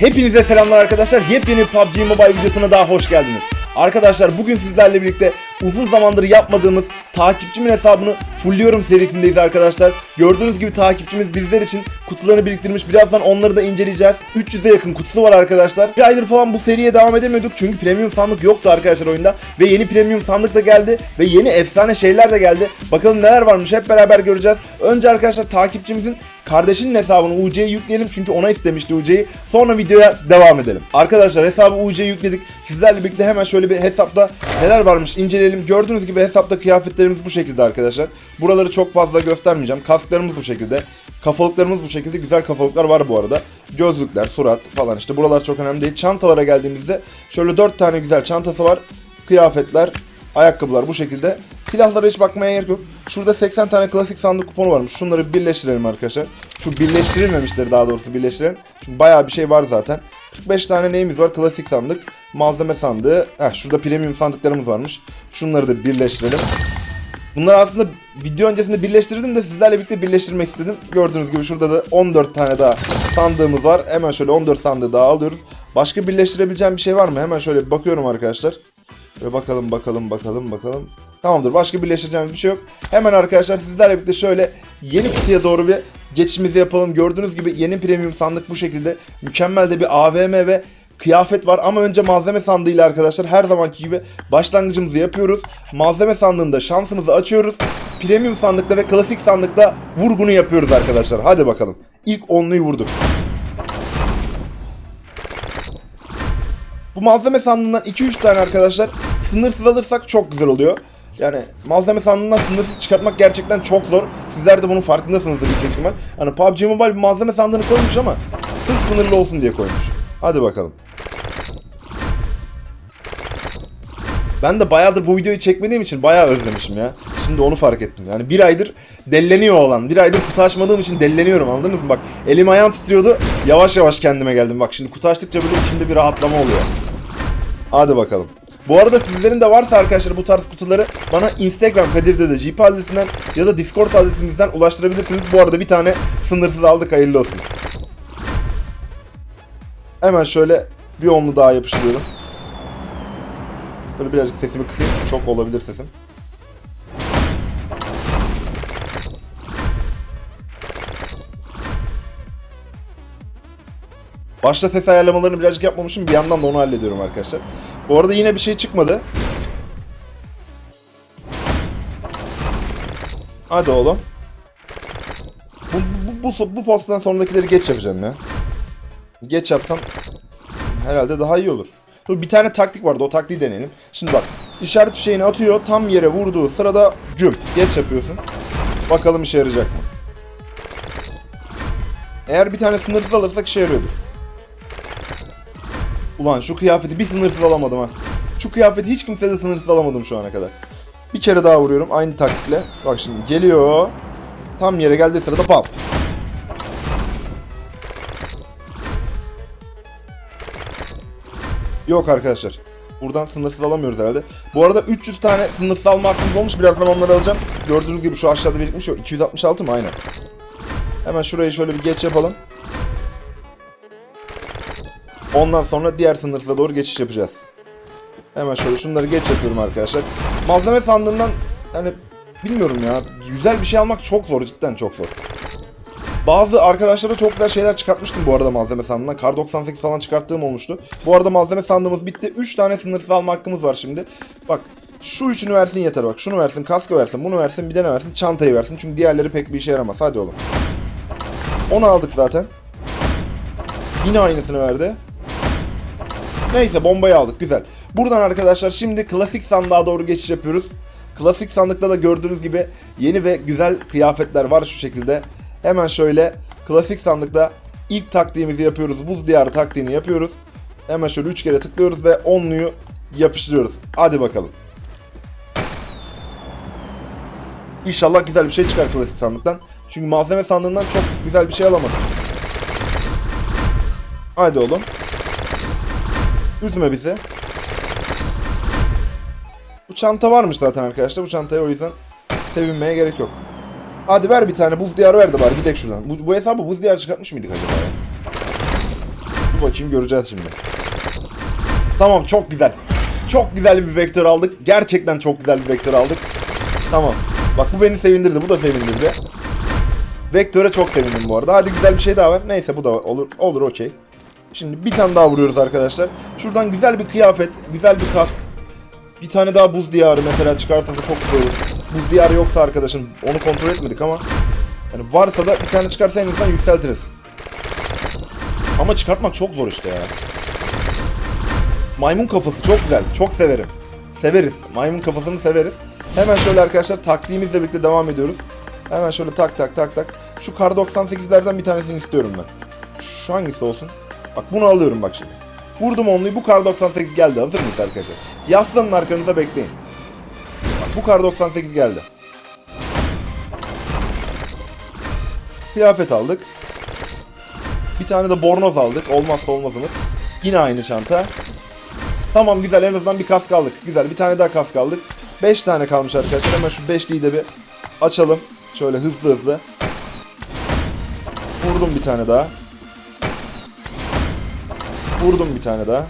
Hepinize selamlar arkadaşlar. Yepyeni PUBG Mobile videosuna daha hoş geldiniz. Arkadaşlar bugün sizlerle birlikte uzun zamandır yapmadığımız takipçimin hesabını fullliyorum serisindeyiz arkadaşlar. Gördüğünüz gibi takipçimiz bizler için kutularını biriktirmiş. Birazdan onları da inceleyeceğiz. 300'e yakın kutusu var arkadaşlar. Bir aydır falan bu seriye devam edemiyorduk çünkü premium sandık yoktu arkadaşlar oyunda. Ve yeni premium sandık da geldi ve yeni efsane şeyler de geldi. Bakalım neler varmış hep beraber göreceğiz. Önce arkadaşlar takipçimizin kardeşinin hesabını UC'ye yükleyelim çünkü ona istemişti UC'yi. Sonra videoya devam edelim. Arkadaşlar hesabı UC'ye yükledik. Sizlerle birlikte hemen şöyle bir hesapta neler varmış inceleyelim. Gördüğünüz gibi hesapta kıyafetlerimiz bu şekilde arkadaşlar. Buraları çok fazla göstermeyeceğim. Kasklarımız bu şekilde. Kafalıklarımız bu şekilde. Güzel kafalıklar var bu arada. Gözlükler, surat falan işte buralar çok önemli değil. Çantalara geldiğimizde şöyle 4 tane güzel çantası var. Kıyafetler, ayakkabılar bu şekilde. Silahlara hiç bakmaya gerek yok. Şurada 80 tane klasik sandık kuponu varmış. Şunları birleştirelim arkadaşlar. Şu birleştirilmemişleri daha doğrusu birleştirelim. Çünkü bayağı bir şey var zaten. 45 tane neyimiz var? Klasik sandık, malzeme sandığı. Heh, şurada premium sandıklarımız varmış. Şunları da birleştirelim. Bunları aslında video öncesinde birleştirdim de sizlerle birlikte birleştirmek istedim. Gördüğünüz gibi şurada da 14 tane daha sandığımız var. Hemen şöyle 14 sandığı daha alıyoruz. Başka birleştirebileceğim bir şey var mı? Hemen şöyle bakıyorum arkadaşlar. Ve bakalım bakalım bakalım bakalım. Tamamdır başka birleştireceğimiz bir şey yok. Hemen arkadaşlar sizlerle birlikte şöyle yeni kutuya doğru bir geçişimizi yapalım. Gördüğünüz gibi yeni premium sandık bu şekilde. Mükemmel de bir AVM ve kıyafet var ama önce malzeme sandığıyla arkadaşlar her zamanki gibi başlangıcımızı yapıyoruz. Malzeme sandığında şansımızı açıyoruz. Premium sandıkla ve klasik sandıkla vurgunu yapıyoruz arkadaşlar. Hadi bakalım. İlk onluyu vurduk. Bu malzeme sandığından 2-3 tane arkadaşlar sınırsız alırsak çok güzel oluyor. Yani malzeme sandığından sınırsız çıkartmak gerçekten çok zor. Sizler de bunun farkındasınızdır büyük ihtimal. Hani PUBG Mobile bir malzeme sandığını koymuş ama sırf sınırlı olsun diye koymuş. Hadi bakalım. Ben de bayağıdır bu videoyu çekmediğim için bayağı özlemişim ya. Şimdi onu fark ettim. Yani bir aydır delleniyor olan. Bir aydır kutu açmadığım için delleniyorum anladınız mı? Bak elim ayağım titriyordu. Yavaş yavaş kendime geldim. Bak şimdi kutu açtıkça böyle içimde bir rahatlama oluyor. Hadi bakalım. Bu arada sizlerin de varsa arkadaşlar bu tarz kutuları bana Instagram Kadir'de de GP adresinden ya da Discord adresimizden ulaştırabilirsiniz. Bu arada bir tane sınırsız aldık hayırlı olsun. Hemen şöyle bir onlu daha yapıştırıyorum. Böyle birazcık sesimi kısayım. Çok olabilir sesim. Başta ses ayarlamalarını birazcık yapmamışım. Bir yandan da onu hallediyorum arkadaşlar. Bu arada yine bir şey çıkmadı. Hadi oğlum. Bu, bu, bu, bu posttan sonrakileri geç yapacağım ya. Geç yapsam herhalde daha iyi olur. Dur bir tane taktik vardı o taktiği deneyelim. Şimdi bak işaret fişeğini atıyor tam yere vurduğu sırada güm geç yapıyorsun. Bakalım işe yarayacak mı? Eğer bir tane sınırsız alırsak işe yarıyordur. Ulan şu kıyafeti bir sınırsız alamadım ha. Şu kıyafeti hiç kimsede sınırsız alamadım şu ana kadar. Bir kere daha vuruyorum aynı taktikle. Bak şimdi geliyor. Tam yere geldiği sırada pap. Yok arkadaşlar. Buradan sınırsız alamıyoruz herhalde. Bu arada 300 tane sınırsız alma hakkımız olmuş. Birazdan onları alacağım. Gördüğünüz gibi şu aşağıda birikmiş o. 266 mı? Aynen. Hemen şurayı şöyle bir geç yapalım. Ondan sonra diğer sınırsıza doğru geçiş yapacağız. Hemen şöyle şunları geç yapıyorum arkadaşlar. Malzeme sandığından yani bilmiyorum ya. Güzel bir şey almak çok zor. Cidden çok zor. Bazı arkadaşlara çok güzel şeyler çıkartmıştım bu arada malzeme sandığından. Kar 98 falan çıkarttığım olmuştu. Bu arada malzeme sandığımız bitti. 3 tane sınırsız alma hakkımız var şimdi. Bak şu üçünü versin yeter bak. Şunu versin, kaskı versin, bunu versin, bir de ne versin? Çantayı versin. Çünkü diğerleri pek bir işe yaramaz. Hadi oğlum. Onu aldık zaten. Yine aynısını verdi. Neyse bombayı aldık güzel. Buradan arkadaşlar şimdi klasik sandığa doğru geçiş yapıyoruz. Klasik sandıkta da gördüğünüz gibi yeni ve güzel kıyafetler var şu şekilde. Hemen şöyle klasik sandıkta ilk taktiğimizi yapıyoruz. Buz diyarı taktiğini yapıyoruz. Hemen şöyle 3 kere tıklıyoruz ve onluyu yapıştırıyoruz. Hadi bakalım. İnşallah güzel bir şey çıkar klasik sandıktan. Çünkü malzeme sandığından çok güzel bir şey alamadım. Haydi oğlum. Üzme bizi. Bu çanta varmış zaten arkadaşlar. Bu çantaya o yüzden sevinmeye gerek yok. Hadi ver bir tane buz diyarı ver de bari gidelim şuradan. Bu, bu hesabı buz diyarı çıkartmış mıydık acaba ya? Dur bakayım göreceğiz şimdi. Tamam çok güzel. Çok güzel bir vektör aldık. Gerçekten çok güzel bir vektör aldık. Tamam. Bak bu beni sevindirdi. Bu da sevindirdi. Vektöre çok sevindim bu arada. Hadi güzel bir şey daha var. Neyse bu da olur. Olur okey. Şimdi bir tane daha vuruyoruz arkadaşlar. Şuradan güzel bir kıyafet, güzel bir kask. Bir tane daha buz diyarı mesela çıkartırsa çok güzel olur. Buz diyarı yoksa arkadaşın onu kontrol etmedik ama yani varsa da bir tane çıkarsa en azından yükseltiriz. Ama çıkartmak çok zor işte ya. Maymun kafası çok güzel. Çok severim. Severiz. Maymun kafasını severiz. Hemen şöyle arkadaşlar taktiğimizle birlikte devam ediyoruz. Hemen şöyle tak tak tak tak. Şu kar 98'lerden bir tanesini istiyorum ben. Şu hangisi olsun? Bak bunu alıyorum bak şimdi. Vurdum onluyu. Bu kar 98 geldi. Hazır mıyız arkadaşlar? Yaslanın arkanıza bekleyin. Bak bu kar 98 geldi. Kıyafet aldık. Bir tane de bornoz aldık. Olmazsa olmazımız. Yine aynı çanta. Tamam güzel en azından bir kask aldık. Güzel bir tane daha kask aldık. 5 tane kalmış arkadaşlar. Hemen şu 5'liyi de bir açalım. Şöyle hızlı hızlı. Vurdum bir tane daha. Vurdum bir tane daha.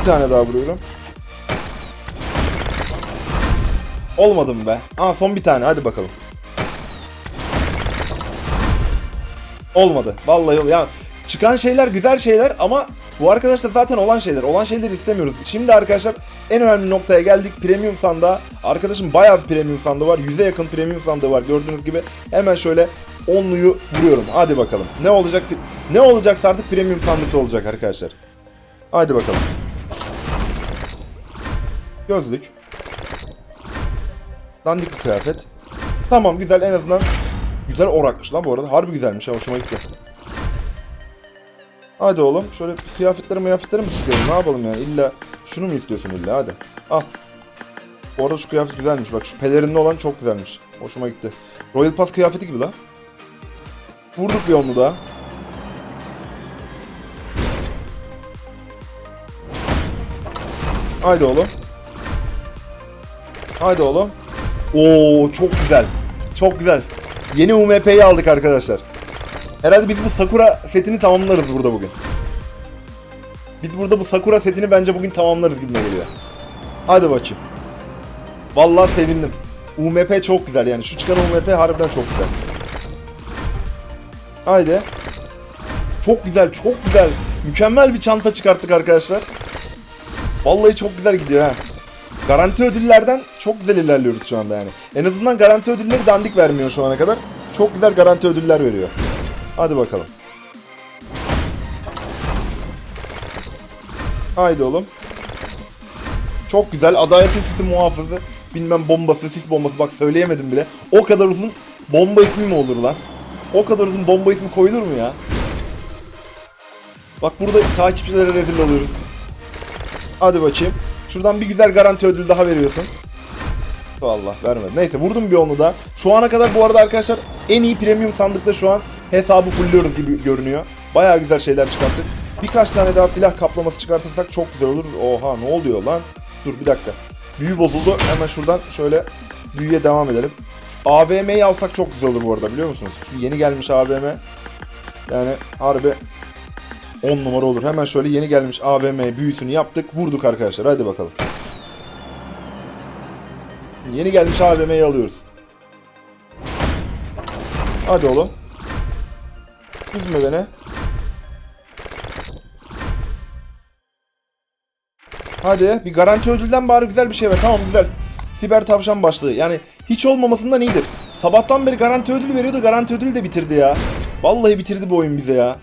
Bir tane daha vuruyorum. Olmadı mı be? Aa son bir tane hadi bakalım. Olmadı. Vallahi ol- ya çıkan şeyler güzel şeyler ama bu arkadaşlar zaten olan şeyler. Olan şeyleri istemiyoruz. Şimdi arkadaşlar en önemli noktaya geldik. Premium sandığa. Arkadaşım bayağı bir premium sandığı var. 100'e yakın premium sandığı var. Gördüğünüz gibi hemen şöyle onluyu vuruyorum. Hadi bakalım. Ne olacak? Ne olacaksa artık premium sandıkta olacak arkadaşlar. Hadi bakalım. Gözlük. Dandik bir kıyafet. Tamam güzel en azından Güzel orakmış lan bu arada. Harbi güzelmiş hoşuma gitti. Hadi oğlum şöyle kıyafetleri mıyafetleri mi istiyorum ne yapalım yani illa şunu mu istiyorsun illa hadi al. Bu arada şu kıyafet güzelmiş bak şu pelerinli olan çok güzelmiş. Hoşuma gitti. Royal Pass kıyafeti gibi la. Vurduk bir onu daha. Haydi oğlum. Haydi oğlum. Oo çok güzel. Çok güzel. Yeni UMP'yi aldık arkadaşlar. Herhalde biz bu Sakura setini tamamlarız burada bugün. Biz burada bu Sakura setini bence bugün tamamlarız gibi geliyor. Hadi bakayım. Vallahi sevindim. UMP çok güzel yani. Şu çıkan UMP harbiden çok güzel. Haydi. Çok güzel, çok güzel. Mükemmel bir çanta çıkarttık arkadaşlar. Vallahi çok güzel gidiyor ha. Garanti ödüllerden çok güzel ilerliyoruz şu anda yani. En azından garanti ödülleri dandik vermiyor şu ana kadar. Çok güzel garanti ödüller veriyor. Hadi bakalım. Haydi oğlum. Çok güzel. Adaletin sisi muhafızı. Bilmem bombası, sis bombası. Bak söyleyemedim bile. O kadar uzun bomba ismi mi olur lan? O kadar uzun bomba ismi koyulur mu ya? Bak burada takipçilere rezil oluyoruz. Hadi bakayım. Şuradan bir güzel garanti ödül daha veriyorsun. Allah vermedi. Neyse vurdum bir onu da. Şu ana kadar bu arada arkadaşlar en iyi premium sandıkta şu an hesabı fullüyoruz gibi görünüyor. Baya güzel şeyler çıkarttık. Birkaç tane daha silah kaplaması çıkartırsak çok güzel olur. Oha ne oluyor lan? Dur bir dakika. Büyü bozuldu. Hemen şuradan şöyle büyüye devam edelim. AVM'yi alsak çok güzel olur bu arada biliyor musunuz? Şu yeni gelmiş AVM. Yani harbi 10 numara olur. Hemen şöyle yeni gelmiş AVM büyüsünü yaptık. Vurduk arkadaşlar. Hadi bakalım. Yeni gelmiş AVM'yi alıyoruz. Hadi oğlum. Üzme beni. Hadi bir garanti ödülden bari güzel bir şey ver. Tamam güzel. Siber tavşan başlığı. Yani hiç olmamasından iyidir. Sabahtan beri garanti ödülü veriyordu. Garanti ödülü de bitirdi ya. Vallahi bitirdi bu oyun bize ya.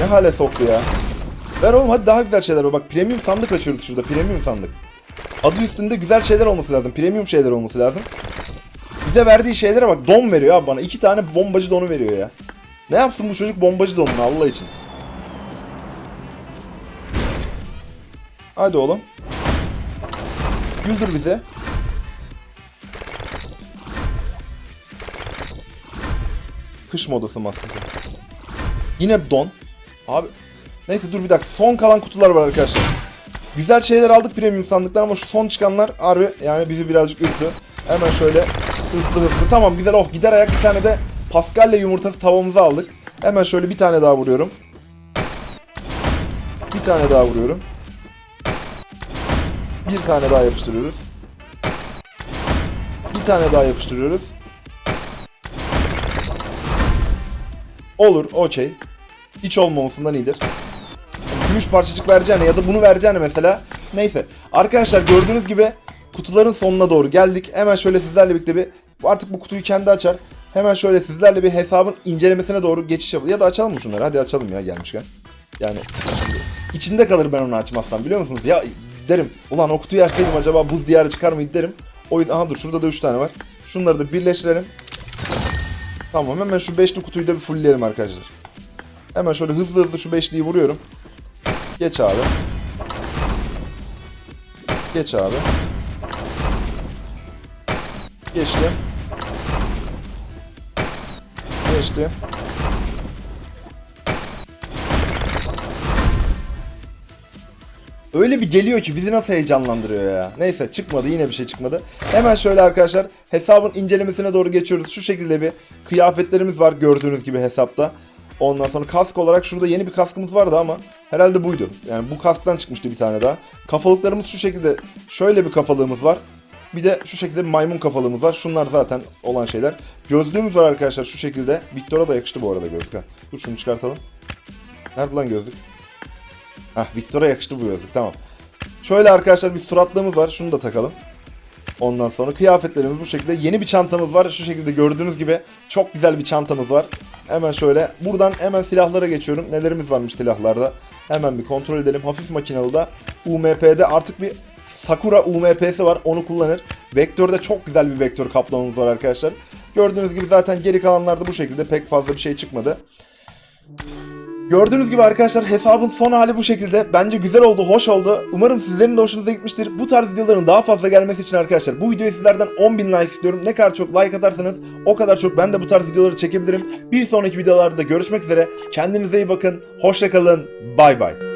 Ne hale soktu ya. Ver oğlum hadi daha güzel şeyler var. Bak premium sandık açıyoruz şurada. Premium sandık. Adı üstünde güzel şeyler olması lazım. Premium şeyler olması lazım. Bize verdiği şeylere bak. Don veriyor abi bana. iki tane bombacı donu veriyor ya. Ne yapsın bu çocuk bombacı donunu Allah için. Hadi oğlum. Güldür bize. Kış modası maskesi. Yine don. Abi neyse dur bir dakika. Son kalan kutular var arkadaşlar. Güzel şeyler aldık premium sandıklar ama şu son çıkanlar harbi yani bizi birazcık üzdü. Hemen şöyle hızlı hızlı. Tamam güzel oh gider ayak bir tane de Paskalya yumurtası tavamızı aldık. Hemen şöyle bir tane daha vuruyorum. Bir tane daha vuruyorum. Bir tane daha yapıştırıyoruz. Bir tane daha yapıştırıyoruz. Olur, okey. Hiç olmamasından iyidir. Gümüş parçacık vereceğine ya da bunu vereceğine mesela. Neyse. Arkadaşlar gördüğünüz gibi kutuların sonuna doğru geldik. Hemen şöyle sizlerle birlikte bir artık bu kutuyu kendi açar. Hemen şöyle sizlerle bir hesabın incelemesine doğru geçiş yapalım. Ya da açalım mı şunları? Hadi açalım ya gelmişken. Yani içinde kalır ben onu açmazsam biliyor musunuz? Ya derim ulan o kutuyu açsaydım acaba buz diyarı çıkar mıydı derim. O yüzden aha dur şurada da 3 tane var. Şunları da birleştirelim. Tamam hemen şu beşli kutuyu da bir fullleyelim arkadaşlar. Hemen şöyle hızlı hızlı şu beşliyi vuruyorum. Geç abi. Geç abi. Geçti. Geçti. Öyle bir geliyor ki bizi nasıl heyecanlandırıyor ya. Neyse çıkmadı yine bir şey çıkmadı. Hemen şöyle arkadaşlar hesabın incelemesine doğru geçiyoruz. Şu şekilde bir kıyafetlerimiz var gördüğünüz gibi hesapta. Ondan sonra kask olarak şurada yeni bir kaskımız vardı ama herhalde buydu. Yani bu kasktan çıkmıştı bir tane daha. Kafalıklarımız şu şekilde şöyle bir kafalığımız var. Bir de şu şekilde bir maymun kafalığımız var. Şunlar zaten olan şeyler. Gözlüğümüz var arkadaşlar şu şekilde. Victor'a da yakıştı bu arada gözlük. Dur şunu çıkartalım. Nerede lan gözlük? Hah Victor'a yakıştı bu gözlük tamam. Şöyle arkadaşlar bir suratlığımız var. Şunu da takalım. Ondan sonra kıyafetlerimiz bu şekilde. Yeni bir çantamız var. Şu şekilde gördüğünüz gibi çok güzel bir çantamız var. Hemen şöyle buradan hemen silahlara geçiyorum. Nelerimiz varmış silahlarda. Hemen bir kontrol edelim. Hafif makinalı da UMP'de artık bir Sakura UMP'si var. Onu kullanır. Vektörde çok güzel bir vektör kaplamamız var arkadaşlar. Gördüğünüz gibi zaten geri kalanlarda bu şekilde pek fazla bir şey çıkmadı. Gördüğünüz gibi arkadaşlar hesabın son hali bu şekilde. Bence güzel oldu, hoş oldu. Umarım sizlerin de hoşunuza gitmiştir. Bu tarz videoların daha fazla gelmesi için arkadaşlar bu videoya sizlerden 10.000 like istiyorum. Ne kadar çok like atarsanız o kadar çok ben de bu tarz videoları çekebilirim. Bir sonraki videolarda görüşmek üzere. Kendinize iyi bakın. Hoşçakalın. Bay bay.